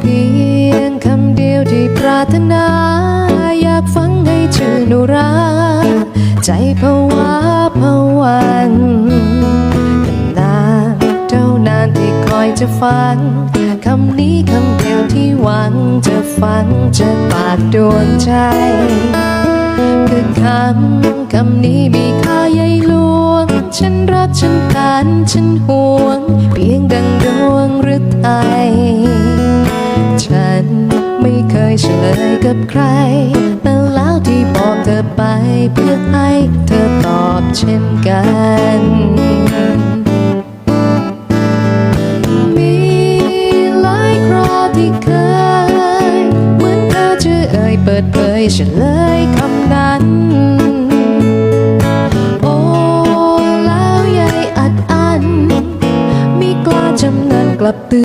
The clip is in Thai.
เพียงคำเดียวที่ปรารถนา อยากฟังให้ชื่นอุราใจผวาผวังนานเท่านานที่คอยจะฟัง คำนี้คำเดียวที่หวังจะฟังจะปากดวงใจ คือคำคำนี้มีค่าใหญ่หลวง ฉันรักฉันการฉันห่วง เพียงดังดวงหรือไทย ฉัน ไม่เคยเฉลยกับใคร แต่แล้วที่บอกเธอไปเพื่อให้เธอตอบเช่นกันมีหลายคราที่เคยเหมือนเธอจะเอ่ยเปิดเผยเฉลยคำนั้นกลับตื่น